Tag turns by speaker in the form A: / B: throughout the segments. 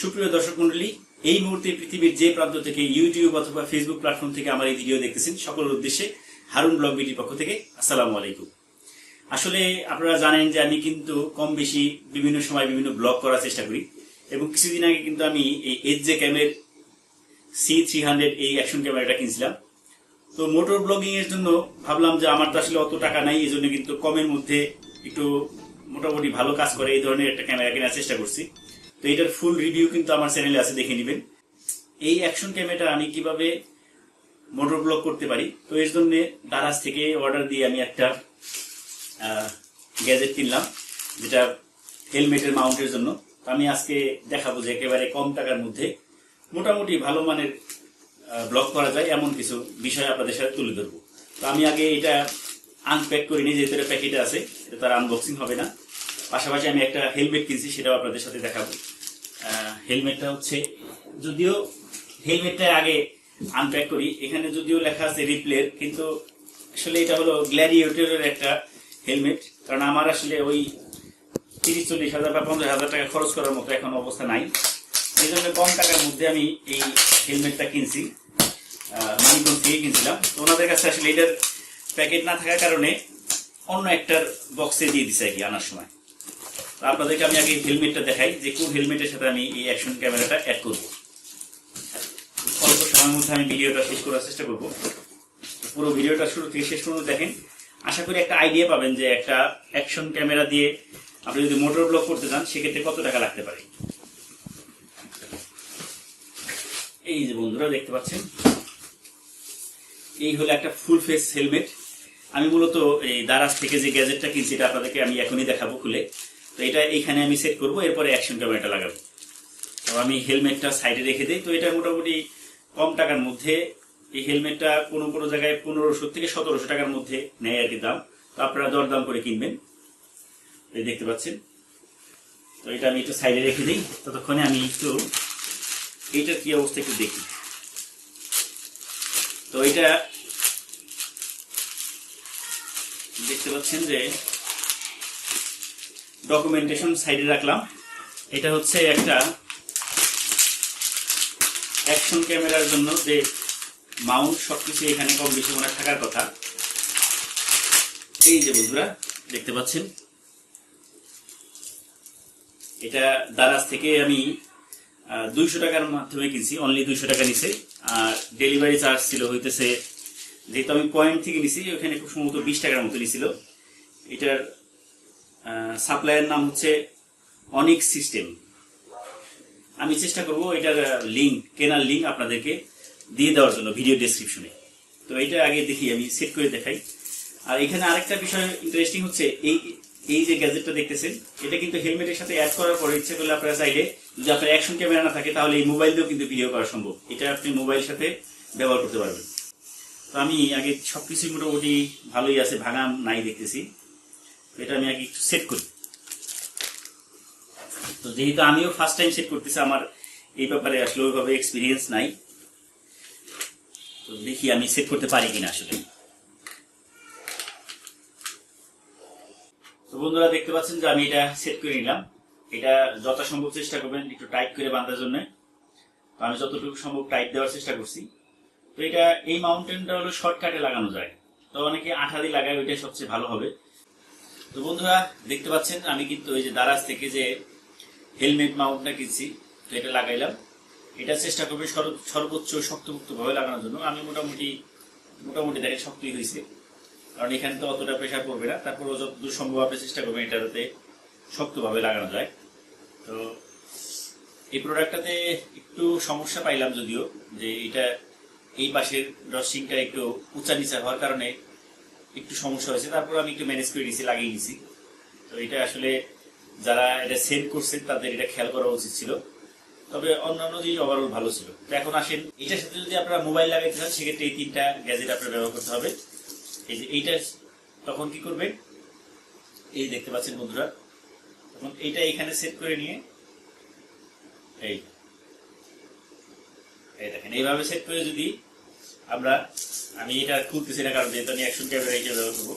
A: সুপ্রিয় দর্শক মন্ডলী, এই মুহূর্তে পৃথিবীর যে প্রান্ত থেকে ইউটিউব অথবা ফেসবুক প্ল্যাটফর্ম থেকে আমার এই ভিডিও দেখতেছেন, সকলের উদ্দেশ্যে হারুন ব্লগ বিটির পক্ষ থেকে আসসালামু আলাইকুম। আসলে আপনারা জানেন যে আমি কিন্তু কম বেশি বিভিন্ন সময় বিভিন্ন ব্লগ করার চেষ্টা করি এবং কিছুদিন আগে কিন্তু আমি এই এইচ জে ক্যামের সি থ্রি হান্ড্রেড এই অ্যাকশন ক্যামেরাটা কিনছিলাম। তো মোটর ব্লগিং এর জন্য ভাবলাম যে আমার তো আসলে অত টাকা নাই, এই জন্য কিন্তু কমের মধ্যে একটু মোটামুটি ভালো কাজ করে এই ধরনের একটা ক্যামেরা কেনার চেষ্টা করছি। তো এটার ফুল রিভিউ কিন্তু আমার চ্যানেলে আছে, দেখে নেবেন। এই অ্যাকশন ক্যামেরাটা আমি কীভাবে মোটর ব্লক করতে পারি? তো এর জন্য দারাজ থেকে অর্ডার দিয়ে আমি একটা গ্যাজেট কিনলাম, যেটা হেলমেটের মাউন্টের জন্য। আমি আজকে দেখাবো যে একেবারে কম টাকার মধ্যে মোটামুটি ভালো মানের ব্লক করা যায়, এমন কিছু বিষয় আপনাদের সাথে তুলে ধরবো। তো আমি আগে এটা আনপ্যাক করে নিই, যেহেতু প্যাকেটে আছে, এটা তার আনবক্সিং হবে না। পাশাপাশি আমি একটা হেলমেট কিনছি, সেটাও আপনাদের সাথে দেখাবো। হেলমেটটা হচ্ছে, যদিও হেলমেটটা আগে আনপ্যাক করি, এখানে যদিও লেখা আছে রিপ্লের কিন্তু আসলে এটা হলো গ্ল্যাডিয়েটরের একটা হেলমেট, কারণ আমার আসলে ওই তিরিশ চল্লিশ হাজার বা পঞ্চাশ হাজার টাকা খরচ করার মতো এখন অবস্থা নাই। এই জন্য কম টাকার মধ্যে আমি এই হেলমেটটা কিনছি মানিকগঞ্জ থেকে কিনছিলাম। তো ওনাদের কাছে আসলে এটার প্যাকেট না থাকার কারণে অন্য একটার বক্সে দিয়ে দিছে আর কি আনার সময়। আপনাদেরকে আমি আগে হেলমেটটা দেখাই যে কোন হেলমেটের সাথে আমি এই অ্যাকশন ক্যামেরাটা অ্যাড করব। অল্প সময়ের মধ্যে আমি ভিডিওটা শেষ করার চেষ্টা করব। পুরো ভিডিওটা শুরু থেকে শেষ পর্যন্ত দেখেন। আশা করি একটা আইডিয়া পাবেন যে একটা অ্যাকশন ক্যামেরা দিয়ে আপনি যদি মোটর ব্লক করতে চান, সেক্ষেত্রে কত টাকা লাগতে পারে? এই যে বন্ধুরা, দেখতে পাচ্ছেন? এই হলো একটা ফুল ফেস হেলমেট আমি মূলত এই দারাজ থেকে যে গ্যাজেটটা কিনছি, এটা আপনাদেরকে আমি এখনই দেখাবো খুলে। তো এটা এইখানে আমি সেট করব, এরপরে অ্যাকশন ক্যামেরাটা লাগাবো। তো আমি হেলমেটটা সাইডে রেখে দিই। তো এটা মোটামুটি কম টাকার মধ্যে, এই হেলমেটটা কোনো কোনো জায়গায় পনেরোশো থেকে সতেরোশো টাকার মধ্যে নেয় আর কি দাম। তো আপনারা দরদাম করে কিনবেন। এই দেখতে পাচ্ছেন। তো এটা আমি একটু সাইডে রেখে দিই। ততক্ষণে আমি একটু এইটার কি অবস্থা একটু দেখি। তো এটা দেখতে পাচ্ছেন যে ডকুমেন্টেশন সাইডে রাখলাম। এটা হচ্ছে একটা অ্যাকশন ক্যামেরার জন্য যে মাউন্ট সবকিছু এখানে কম বেশি মনে থাকার কথা। এই যে বন্ধুরা, দেখতে পাচ্ছেন? এটা দারাজ থেকে আমি দুইশো টাকার মাধ্যমে কিনছি অনলি দুইশো টাকা নিছে। আর ডেলিভারি চার্জ ছিল হইতেছে, যেহেতু আমি পয়েন্ট থেকে নিছি, ওখানে খুব সম্ভবত বিশ টাকার মতো নিছিল। এটার সাপ্লাইয়ের নাম হচ্ছে অনিক সিস্টেম আমি চেষ্টা করব এটার লিঙ্ক কেনার লিঙ্ক আপনাদেরকে দিয়ে দেওয়ার জন্য ভিডিও ডেসক্রিপশনে তো এটা আগে দেখি, আমি সেট করে দেখাই। আর এখানে আরেকটা বিষয় ইন্টারেস্টিং হচ্ছে, এই এই যে গ্যাজেটটা দেখতেছেন, এটা কিন্তু হেলমেটের সাথে অ্যাড করার পরে ইচ্ছে করলে আপনারা চাইলে যদি আপনার অ্যাকশন ক্যামেরা না থাকে, তাহলে এই মোবাইল দিয়েও কিন্তু ভিডিও করা সম্ভব। এটা আপনি মোবাইলের সাথে ব্যবহার করতে পারবেন। তো আমি আগে সবকিছুই মোটামুটি ভালোই আছে, ভাঙা নাই দেখতেছি। এটা আমি আগে একটু সেট করি। তো যেহেতু আমিও ফার্স্ট টাইম সেট করতেছি, আমার এই ব্যাপারে আসলে ওইভাবে এক্সপিরিয়েন্স নাই। তো দেখি আমি সেট করতে পারি কিনা আসলে। তো বন্ধুরা, দেখতে পাচ্ছেন যে আমি এটা সেট করে নিলাম। এটা যথাসম্ভব চেষ্টা করবেন একটু টাইট করে বাঁধার জন্য। তো আমি যতটুকু সম্ভব টাইট দেওয়ার চেষ্টা করছি। তো এটা এই মাউন্টেনটা হলো শর্টকাটে লাগানো যায়। তো অনেকে আঠা দিয়ে লাগায় ওইটা সবচেয়ে ভালো হবে। তো বন্ধুরা, দেখতে পাচ্ছেন, আমি কিন্তু ওই যে দারাজ থেকে যে হেলমেট মাউন্টটা কিনছি, তো এটা লাগাইলাম। এটা চেষ্টা করবে সর্বোচ্চ শক্তমুক্ত ভাবে লাগানোর জন্য। আমি মোটামুটি মোটামুটি দেখে শক্তই হয়েছে। কারণ এখানে তো অতটা প্রেশার পড়বে না। তারপর যতদূর সম্ভব আপনি চেষ্টা করবেন এটা যাতে শক্তভাবে লাগানো যায়। তো এই প্রোডাক্টটাতে একটু সমস্যা পাইলাম যদিও, যে এটা এই পাশের ড্রসিংটা একটু উঁচা নিচা হওয়ার কারণে একটু সমস্যা হয়েছে, তারপর আমি একটু ম্যানেজ করে নিয়েছি, লাগিয়ে নিয়েছি। তো এটা আসলে যারা এটা সেল করছেন, তাদের এটা খেয়াল করা উচিত ছিল। তবে অন্যান্য জিনিস ওভারঅল ভালো ছিল। তো এখন আসেন, এটার সাথে যদি আপনারা মোবাইল লাগাইতে চান, সেক্ষেত্রে এই তিনটা গ্যাজেট আপনার ব্যবহার করতে হবে। এই যে এইটা, তখন কি করবেন? এই দেখতে পাচ্ছেন বন্ধুরা তখন এইটা এখানে সেট করে নিয়ে, এই দেখেন, এইভাবে সেট করে যদি আমরা, আমি এটা খুলতেছি না কারণ যেহেতু আমি অ্যাকশন ক্যামেরা হিসেবে ব্যবহার করব।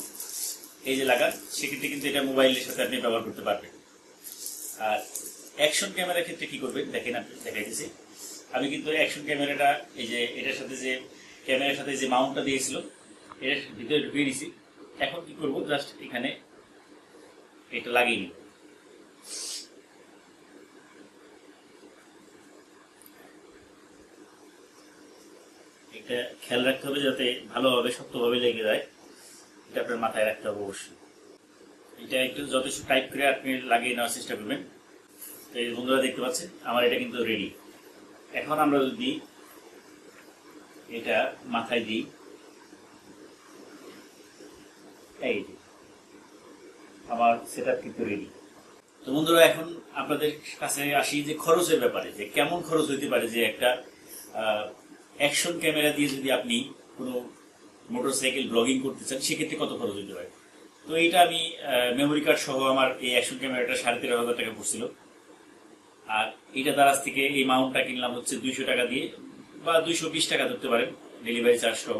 A: এই যে লাগা, সেক্ষেত্রে কিন্তু এটা মোবাইলের সাথে আপনি ব্যবহার করতে পারবেন। আর অ্যাকশন ক্যামেরার ক্ষেত্রে কি করবেন? দেখেন আপনি, দেখাইতেছি। আমি কিন্তু অ্যাকশন ক্যামেরাটা, এই যে এটার সাথে যে, ক্যামেরার সাথে যে মাউন্টটা দিয়েছিল, এটার ভিতরে ঢুকিয়ে দিছি। এখন কি করব? জাস্ট এখানে এটা লাগিয়ে নিব। এটা খেয়াল রাখতে হবে যাতে ভালোভাবে, শক্তভাবে লেগে যায়। এটা আপনার মাথায় রাখতে হবে অবশ্যই। এটা একটু যথেষ্ট টাইপ করে আপনি লাগিয়ে নেওয়ার চেষ্টা করবেন। এই বন্ধুরা দেখতে পাচ্ছেন, আমার এটা কিন্তু রেডি এখন আমরা যদি এটা মাথায় দিই, এই আমার সেট কিন্তু রেডি তো বন্ধুরা, এখন আপনাদের কাছে আসি যে খরচের ব্যাপারে, যে কেমন খরচ হইতে পারে যে একটা অ্যাকশন ক্যামেরা দিয়ে যদি আপনি কোনো মোটরসাইকেল ব্লগিং করতে চান, সেক্ষেত্রে কত খরচ হতে পারে? তো এইটা আমি মেমোরি কার্ড সহ আমার এই অ্যাকশন ক্যামেরাটা সাড়ে তেরো হাজার টাকা পড়ছিল। আর এটা দারাজ থেকে এই মাউন্টটা কিনলাম হচ্ছে দুইশো টাকা দিয়ে, বা দুইশো বিশ টাকা ধরতে পারেন ডেলিভারি চার্জ সহ।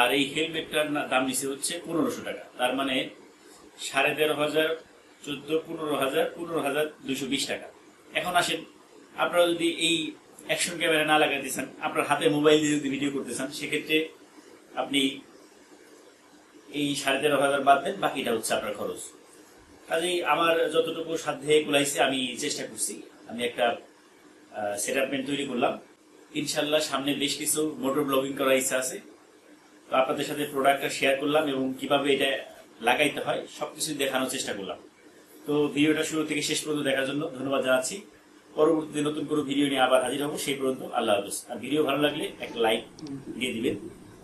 A: আর এই হেলমেটটার দাম নিচে হচ্ছে পনেরোশো টাকা। তার মানে সাড়ে তেরো হাজার, চোদ্দ, পনেরো হাজার পনেরো হাজার দুইশো বিশ টাকা। এখন আসেন, আপনারা যদি এই অ্যাকশন ক্যামেরা না লাগাতে চান আপনার হাতে মোবাইল দিয়ে যদি ভিডিও করতে চান সেক্ষেত্রে আপনি এই সাড়ে তেরো হাজার বাদ দেন, বাকিটা হচ্ছে আপনার খরচ। কাজেই আমার যতটুকু সাধ্যে কুলাইছে, আমি চেষ্টা করছি। আমি একটা সেট তৈরি করলাম। ইনশাল্লাহ সামনে বেশ কিছু মোটর ব্লগিং করার ইচ্ছা আছে। তো আপনাদের সাথে প্রোডাক্টটা শেয়ার করলাম এবং কীভাবে এটা লাগাইতে হয়, সবকিছু দেখানোর চেষ্টা করলাম। তো ভিডিওটা শুরু থেকে শেষ পর্যন্ত দেখার জন্য ধন্যবাদ জানাচ্ছি। পরবর্তীতে নতুন কোনো ভিডিও নিয়ে আবার হাজির হব, সেই পর্যন্ত আল্লাহ হাফেজ। আর ভিডিও ভালো লাগলে একটা লাইক দিয়ে দিবেন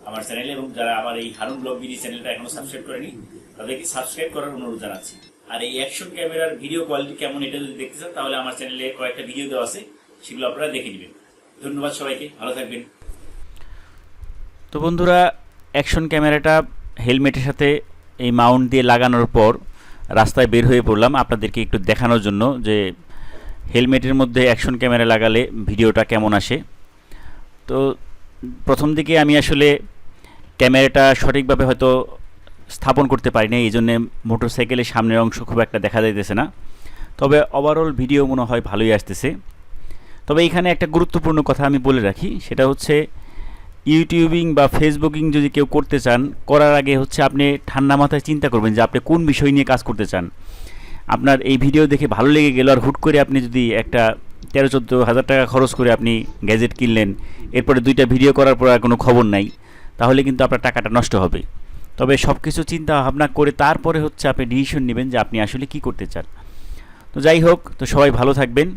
A: আমার চ্যানেলে এবং যারা আমার এই হারুন ব্লগ বিডি চ্যানেলটা এখনও সাবস্ক্রাইব করেনি, তাদেরকে সাবস্ক্রাইব করার অনুরোধ জানাচ্ছি। আর এই অ্যাকশন ক্যামেরার ভিডিও কোয়ালিটি কেমন এটা যদি দেখতে চান তাহলে আমার চ্যানেলে কয়েকটা ভিডিও দেওয়া আছে, সেগুলো আপনারা দেখে নেবেন। ধন্যবাদ সবাইকে, ভালো থাকবেন। তো বন্ধুরা অ্যাকশন ক্যামেরাটা হেলমেটের সাথে এই মাউন্ট দিয়ে লাগানোর পর রাস্তায় বের হয়ে পড়লাম। আপনাদেরকে একটু দেখানোর জন্য যে হেলমেটের মধ্যে অ্যাকশন ক্যামেরা লাগালে ভিডিওটা কেমন আসে? তো প্রথম দিকে আমি আসলে ক্যামেরাটা সঠিকভাবে হয়তো স্থাপন করতে পারিনি, এই জন্যে মোটরসাইকেলের সামনের অংশ খুব একটা দেখা যাইতেছে না। তবে ওভারঅল ভিডিও মনে হয় ভালোই আসতেছে। তবে এখানে একটা গুরুত্বপূর্ণ কথা আমি বলে রাখি, সেটা হচ্ছে ইউটিউবিং বা ফেসবুকিং যদি কেউ করতে চান, করার আগে হচ্ছে আপনি ঠান্ডা মাথায় চিন্তা করবেন যে আপনি কোন বিষয় নিয়ে কাজ করতে চান। আপনার এই ভিডিও দেখে ভালো লেগে গেল আর হুট করে আপনি যদি একটা তেরো চোদ্দ হাজার টাকা খরচ করে আপনি গ্যাজেট কিনলেন, এরপরে দুইটা ভিডিও করার পর আর কোনো খবর নাই, তাহলে কিন্তু আপনার টাকাটা নষ্ট হবে। তবে সব কিছু চিন্তা ভাবনা করে তারপরে হচ্ছে আপনি ডিসিশন নেবেন যে আপনি আসলে কি করতে চান। তো যাই হোক, তো সবাই ভালো থাকবেন।